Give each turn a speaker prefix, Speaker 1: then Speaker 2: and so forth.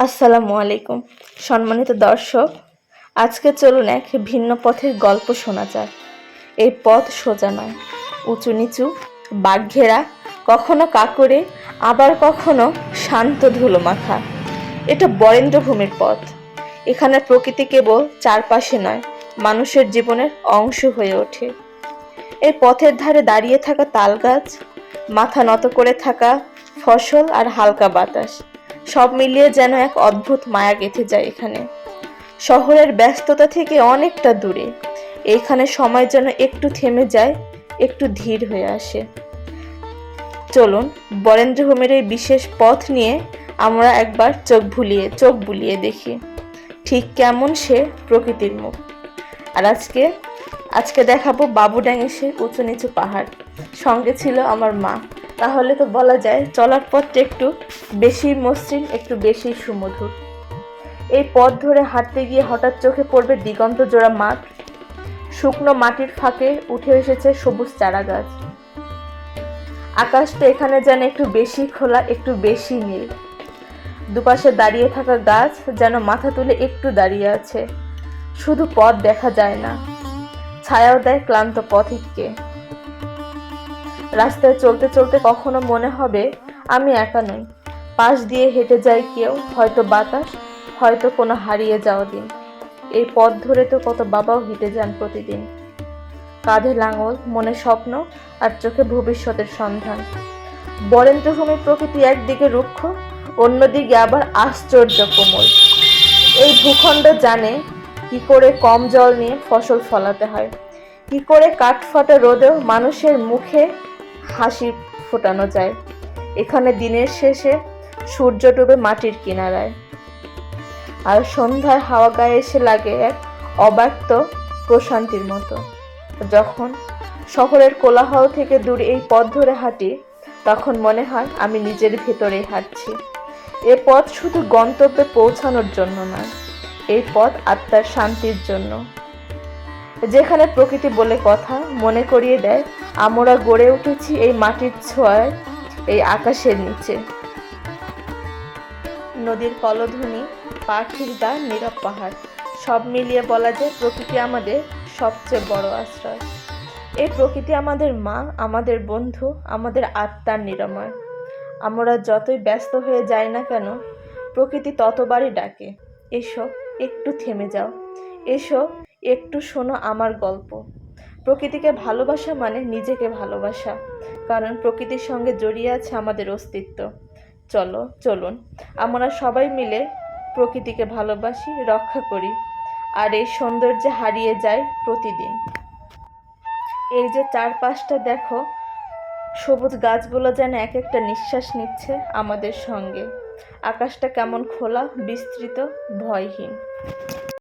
Speaker 1: আসসালামু আলাইকুম, সম্মানিত দর্শক। আজকে চলুন এক ভিন্ন পথের গল্প শোনা যাক। এই পথ সোজা নয়, উঁচু নিচু বাঘঘেরা কখনো কাকরে আবার কখনো শান্ত ধুলো মাখা এটা বরেন্দ্রভূমির পথ। এখানে প্রকৃতি কেবল চারপাশে নয়, মানুষের জীবনের অংশ হয়ে ওঠে। এই পথের ধারে দাঁড়িয়ে থাকা তাল গাছ মাথা নত করে থাকা ফসল আর হালকা বাতাস। সব মিলিয়ে যেন এক অদ্ভুত মায়া গেঁথে যায় এখানে। শহরের ব্যস্ততা থেকে অনেকটা দূরে। এইখানে সময় যেন একটু থেমে যায়, একটু ধীর হয়ে আসে। চলুন বরেন্দ্রভূমির এই বিশেষ পথ নিয়ে আমরা একবার চোখ ভুলিয়ে, চোখ বুলিয়ে দেখি। ঠিক কেমন সে প্রকৃতির মুখ। আর আজকে আজকে দেখাবো বাবুড্যাং এসে উঁচু নিচু পাহাড়। সঙ্গে ছিল আমার মা। তাহলে তো বলা যায় চলার পথটা একটু বেশি মসৃণ, একটু বেশি সুমধুর। এই পথ ধরে হাঁটতে গিয়ে হঠাৎ চোখে পড়বে দিগন্ত জোড়া মাঠ। শুকনো মাটির ফাঁকে উঠে এসেছে সবুজ চারা গাছ। আকাশটা এখানে যেন একটু বেশি খোলা, একটু বেশি নীল। দুপাশে দাঁড়িয়ে থাকা গাছ যেন মাথা তুলে একটু দাঁড়িয়ে আছে। শুধু পথ দেখা যায় না। ছায়াও দেয় ক্লান্ত পথিককে। রাস্তায় চলতে চলতে কখনো মনে হবে আমি একা নই। পাশ দিয়ে হেঁটে যায় কেউ, হয়তো বাতাস, হয়তো কোনো হারিয়ে যাওয়া দিন। এই পথ ধরে তো কত বাবাও হেঁটে যান প্রতিদিন। কাঁধে লাঙল, মনে স্বপ্ন আর চোখে ভবিষ্যতের সন্ধান। বরেন্দ্রভূমির প্রকৃতি একদিকে রুক্ষ, অন্যদিকে আবার আশ্চর্য কোমল। এই ভূখণ্ড জানে কি করে কম জল নিয়ে ফসল ফলাতে হয়। কি করে কাঠফাটা রোদেও মানুষের মুখে হাসি ফোটানো যায়। এখানে দিনের শেষে সূর্য ডুবে মাটির কিনারায়। আর সন্ধ্যার হাওয়া গায়ে এসে লাগে এক অব্যক্ত প্রশান্তির মতো। যখন শহরের কোলাহল থেকে দূরে এই পথ ধরে হাঁটি, তখন মনে হয় আমি নিজের ভেতরেই হাঁটছি। এ পথ শুধু গন্তব্যে পৌঁছানোর জন্য নয় এই পথ আত্মার শান্তির জন্য। যেখানে প্রকৃতি বলে কথা, মনে করিয়ে দেয় আমরা গড়ে উঠেছি এই মাটির ছোঁয়ায়, এই আকাশের নিচে। নদীর কলধ্বনি, পাখির গান নীরব পাহাড়, সব মিলিয়ে বলা যায় প্রকৃতি আমাদের সবচেয়ে বড় আশ্রয়। এই প্রকৃতি আমাদের মা, আমাদের বন্ধু, আমাদের আত্মার নিরাময়। আমরা যতই ব্যস্ত হয়ে যাই না কেন, প্রকৃতি ততবারই ডাকে, এসো, একটু থেমে যাও। এসো, একটু শোনো আমার গল্প। প্রকৃতিকে ভালোবাসা মানে নিজেকে ভালোবাসা, কারণ প্রকৃতির সঙ্গে জড়িয়ে আছে আমাদের অস্তিত্ব। চলো, চলুন, আমরা সবাই মিলে প্রকৃতিকে ভালোবাসি, রক্ষা করি, আর এই সৌন্দর্যে হারিয়ে যায় প্রতিদিন। এই যে চারপাশটা দেখো, সবুজ গাছগুলো যেন এক একটা নিঃশ্বাস নিচ্ছে আমাদের সঙ্গে। আকাশটা কেমন খোলা, বিস্তৃত, ভয়হীন।